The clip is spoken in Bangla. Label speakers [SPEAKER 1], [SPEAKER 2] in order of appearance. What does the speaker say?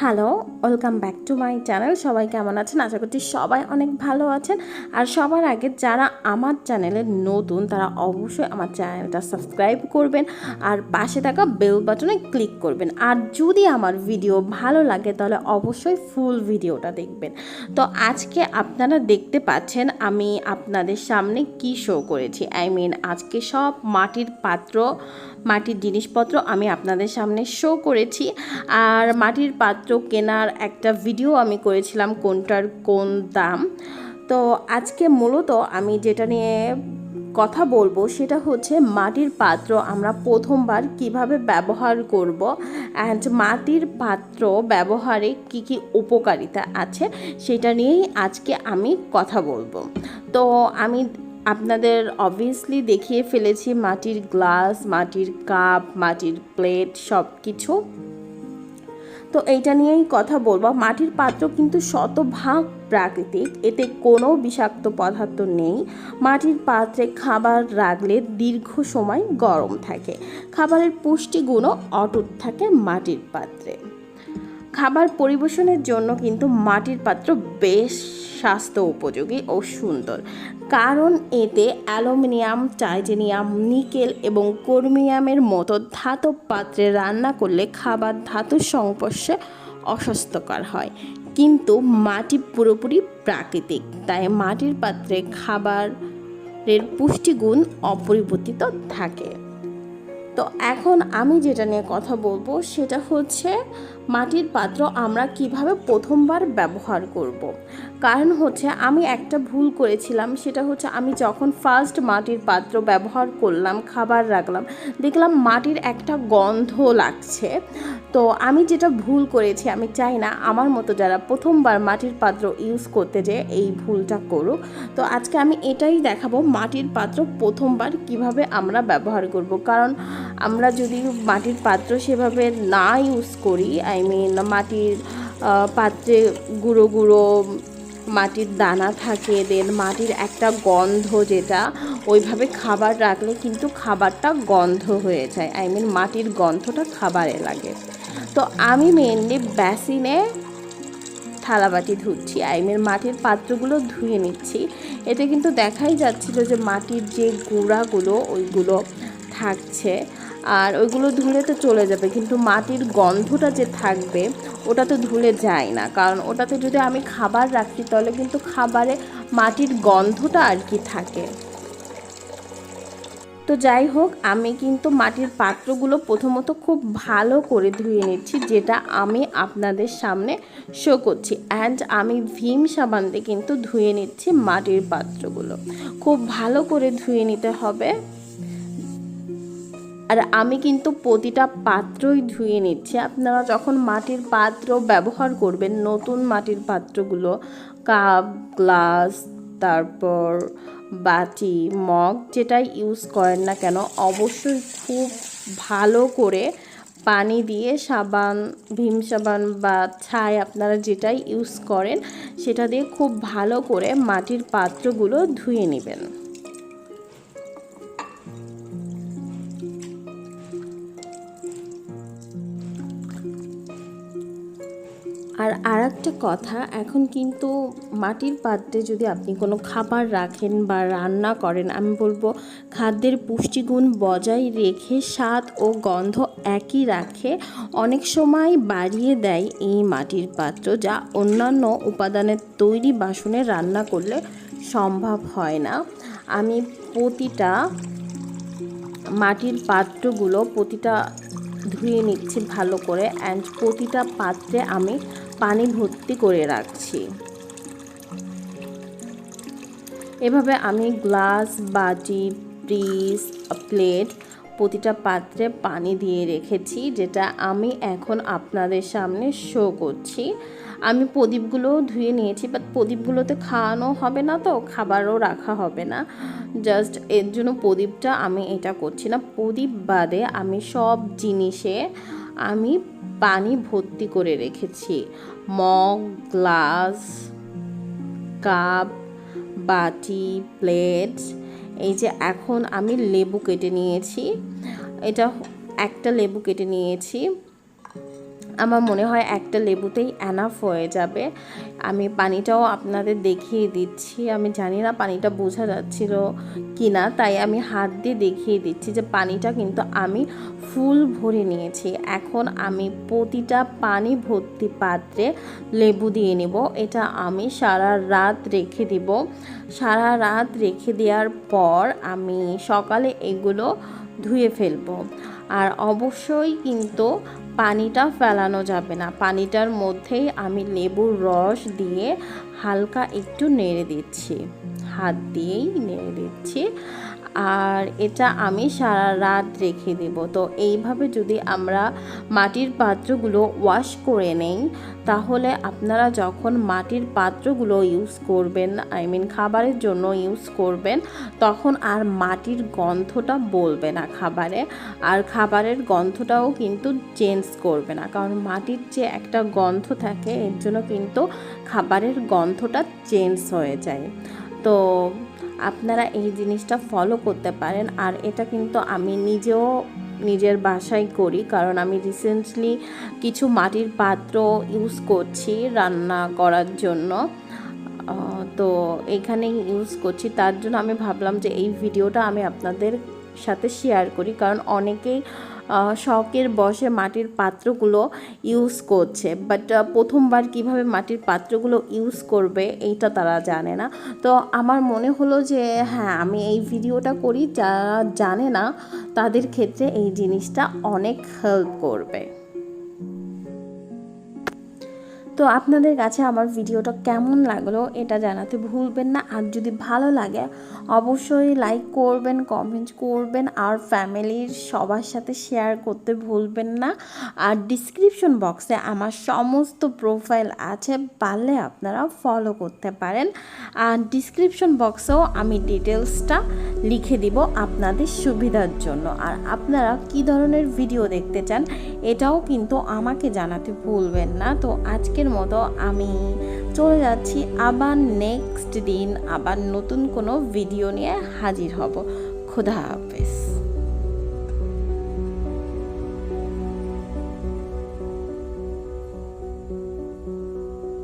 [SPEAKER 1] Hello welcome back to my channel সবাই কেমন আছেন? আশা করছি সবাই অনেক ভালো আছেন। আর সবার আগে যারা আমার চ্যানেলে নতুন, তারা অবশ্যই আমার চ্যানেলটা সাবস্ক্রাইব করবেন আর পাশে থাকা বেল বাটনে ক্লিক করবেন। আর যদি আমার ভিডিও ভালো লাগে, তাহলে অবশ্যই ফুল ভিডিওটা দেখবেন। তো আজকে আপনারা দেখতে পাচ্ছেন, আমি আপনাদের সামনে কি শো করেছি। আই মিন আজকে সব মাটির পাত্র, মাটির জিনিসপত্র আমি আপনাদের সামনে শো করেছি। আর মাটির পাত্র কেনার একটা ভিডিও আমি করেছিলাম কোনটার কোন দাম। তো আজকে মূলত আমি যেটা নিয়ে কথা বলব সেটা হচ্ছে মাটির পাত্র আমরা প্রথমবার কীভাবে ব্যবহার করব অ্যান্ড মাটির পাত্র ব্যবহারে কি কি উপকারিতা আছে সেটা নিয়েই আজকে আমি কথা বলব। তো আমি আপনাদের অবভিয়াসলি দেখিয়ে ফেলেছি মাটির গ্লাস মাটির কাপ মাটির প্লেট সব কিছু তো এইটা নিয়েই কথা বলব। মাটির পাত্র কিন্তু শতভাগ প্রাকৃতিক। এতে কোনো বিষাক্ত পদার্থ নেই। মাটির পাত্রে খাবার রাখলে দীর্ঘ সময় গরম থাকে। খাবারের পুষ্টিগুণও অটুট থাকে মাটির পাত্রে। খাবার পরিবেশনের জন্য কিন্তু মাটির পাত্র বেশ স্বাস্থ্য উপযোগী ও সুন্দর। কারণ এতে অ্যালুমিনিয়াম, টাইটেনিয়াম, নিকেল এবং কর্মিয়ামের মতো ধাতব পাত্রে রান্না করলে খাবার ধাতুর সংস্পর্শে অস্বাস্থ্যকর হয়। কিন্তু মাটি পুরোপুরি প্রাকৃতিক, তাই মাটির পাত্রে খাবারের পুষ্টিগুণ অপরিবর্তিত থাকে। তো এখন আমি যেটা নিয়ে কথা বলব সেটা হচ্ছে মাটির পাত্র আমরা কীভাবে প্রথমবার ব্যবহার করব। কারণ হচ্ছে আমি একটা ভুল করেছিলাম, সেটা হচ্ছে আমি যখন ফার্স্ট মাটির পাত্র ব্যবহার করলাম, খাবার রাখলাম, দেখলাম মাটির একটা গন্ধ লাগছে তো আমি যেটা ভুল করেছি, আমি চাই না আমার মতো যারা প্রথমবার মাটির পাত্র ইউজ করতে যে এই ভুলটা করুক, তো আজকে আমি এটাই দেখাবো মাটির পাত্র প্রথমবার কীভাবে আমরা ব্যবহার করব কারণ আমরা যদি মাটির পাত্র সেভাবে না ইউজ করি আই মিন মাটির পাত্রে গুঁড়ো গুঁড়ো মাটির দানা থাকে দেন মাটির একটা গন্ধ যেটা, ওইভাবে খাবার রাখলে কিন্তু খাবারটা গন্ধ হয়ে যায়। আই মিন মাটির গন্ধটা খাবারে লাগে। তো আমি মেনলি বেসিনে থালাবাটি ধুচ্ছি। আই মিন মাটির পাত্রগুলো ধুয়ে নিচ্ছি। এতে কিন্তু দেখাই যাচ্ছিল যে মাটির যে গুঁড়াগুলো, ওইগুলো থাকছে। আর ওইগুলো ধুলে তো চলে যাবে, কিন্তু মাটির গন্ধটা যে থাকবে, ওটা তো ধুলে যায় না। কারণ ওটাতে যদি আমি খাবার রাখি, তাহলে কিন্তু খাবারে মাটির গন্ধটা আর কি থাকে। তো যাই হোক, আমি কিন্তু মাটির পাত্রগুলো প্রথমত খুব ভালো করে ধুয়ে নিচ্ছি, যেটা আমি আপনাদের সামনে শো করছি। অ্যান্ড আমি ভীম সাবান দিয়ে কিন্তু ধুয়ে নিচ্ছি মাটির পাত্রগুলো। খুব ভালো করে ধুয়ে নিতে হবে। আর আমি কিন্তু প্রতিটা পাত্রই ধুয়ে নিচ্ছি। আপনারা যখন মাটির পাত্র ব্যবহার করবেন, নতুন মাটির পাত্রগুলো, কাপ, গ্লাস, তারপর বাটি, মগ, যেটাই ইউজ করেন না কেন, অবশ্যই খুব ভালো করে পানি দিয়ে সাবান, ভীম সাবান বা ছাই আপনারা যেটাই ইউজ করেন, সেটা দিয়ে খুব ভালো করে মাটির পাত্রগুলো ধুয়ে নেবেন। আর একটা কথা, এখন কিন্তু মাটির পাত্রে যদি আপনি কোনো খাবার রাখেন বা রান্না করেন, আমি বলব খাদ্যের পুষ্টিগুণ বজায় রেখে স্বাদ ও গন্ধ একই রাখে, অনেক সময় বাড়িয়ে দেয় এই মাটির পাত্র যা অন্যান্য উপাদানের তৈরি বাসনে রান্না করলে সম্ভব হয় না। আমি প্রতিটা মাটির পাত্রগুলো প্রতিটা ধুয়ে নিচ্ছি ভালো করে অ্যান্ড প্রতিটা পাত্রে আমি পানি ভর্তি করে রাখছি। এভাবে আমি গ্লাস, বাটি ব্রিজ প্লেট প্রতিটা পাত্রে পানি দিয়ে রেখেছি, যেটা আমি এখন আপনাদের সামনে শো করছি। আমি প্রদীপগুলো ধুয়ে নিয়েছি বাট প্রদীপগুলোতে খাওয়ানো হবে না তো, খাবারও রাখা হবে না। জাস্ট এর জন্য প্রদীপটা আমি এটা করছি না। প্রদীপ বাদে আমি সব জিনিসে আমি পানি ভর্তি করে রেখেছি। মগ, গ্লাস, কাপ, বাটি, প্লেট। এই যে এখন আমি লেবু কেটে নিয়েছি। এটা একটা লেবু কেটে নিয়েছি। আমার মনে হয় একটা লেবুতেই অ্যানাফ হয়ে যাবে। আমি পানিটাও আপনাদের দেখিয়ে দিচ্ছি। আমি জানি না পানিটা বোঝা যাচ্ছিল কি না তাই আমি হাত দিয়ে দেখিয়ে দিচ্ছি যে পানিটা কিন্তু আমি ফুল ভরে নিয়েছি। এখন আমি প্রতিটা পানি ভর্তি পাত্রে লেবু দিয়ে নেব। এটা আমি সারা রাত রেখে দিব। সারা রাত রেখে দেওয়ার পর আমি সকালে এগুলো ধুয়ে ফেলব। আর অবশ্যই কিন্তু পানিটা ফেলানো যাবে না। পানিটার মধ্যেই আমি লেবুর রস দিয়ে হালকা একটু নেড়ে দিচ্ছি। হাত দিয়েই নেড়ে দিচ্ছি। আর এটা আমি সারা রাত রেখে দেব। তো এইভাবে যদি আমরা মাটির পাত্রগুলো ওয়াশ করে নেই, তাহলে আপনারা যখন মাটির পাত্রগুলো ইউজ করবেন আই মিন খাবারের জন্য ইউজ করবেন, তখন আর মাটির গন্ধটা বলবে না খাবারে। আর খাবারের গন্ধটাও কিন্তু চেঞ্জ করবে না, কারণ মাটির যে একটা গন্ধ থাকে, এর জন্য কিন্তু খাবারের গন্ধটা চেঞ্জ হয়ে যায়। তো আপনারা এই জিনিসটা ফলো করতে পারেন। আর এটা কিন্তু আমি নিজেও নিজের বাসায় করি। কারণ আমি রিসেন্টলি কিছু মাটির পাত্র ইউজ করছি রান্না করার জন্য। তো এখানেই ইউজ করছি। তার জন্য আমি ভাবলাম যে এই ভিডিওটা আমি আপনাদের সাথে শেয়ার করি। কারণ অনেকেই শখের বসে মাটির পাত্রগুলো ইউজ করছে। বাট প্রথমবার কীভাবে মাটির পাত্রগুলো ইউজ করবে, এইটা তারা জানে না। তো আমার মনে হলো যে হ্যাঁ আমি এই ভিডিওটা করি। যারা জানে না, তাদের ক্ষেত্রে এই জিনিসটা অনেক হেল্প করবে। তো আপনাদের কাছে আমার ভিডিওটা কেমন লাগল এটা জানাতে ভুলবেন না। আর যদি ভালো লাগে, অবশ্যই লাইক করবেন কমেন্ট করবেন, আর ফ্যামিলির সবার সাথে শেয়ার করতে ভুলবেন না। আর ডিসক্রিপশন বক্সে আমার সমস্ত প্রোফাইল আছে, পারলে আপনারা ফলো করতে পারেন। আর ডিসক্রিপশন বক্সেও আমি ডিটেলসটা লিখে দিব আপনাদের সুবিধার জন্য। আর আপনারা কি ধরনের ভিডিও দেখতে চান, এটাও কিন্তু আমাকে জানাতে ভুলবেন না। তো আজকের মতো আমি চলে যাচ্ছি আবার নেক্সট দিন আবার নতুন কোনো ভিডিও নিয়ে হাজির হব। খোদা হাফেজ।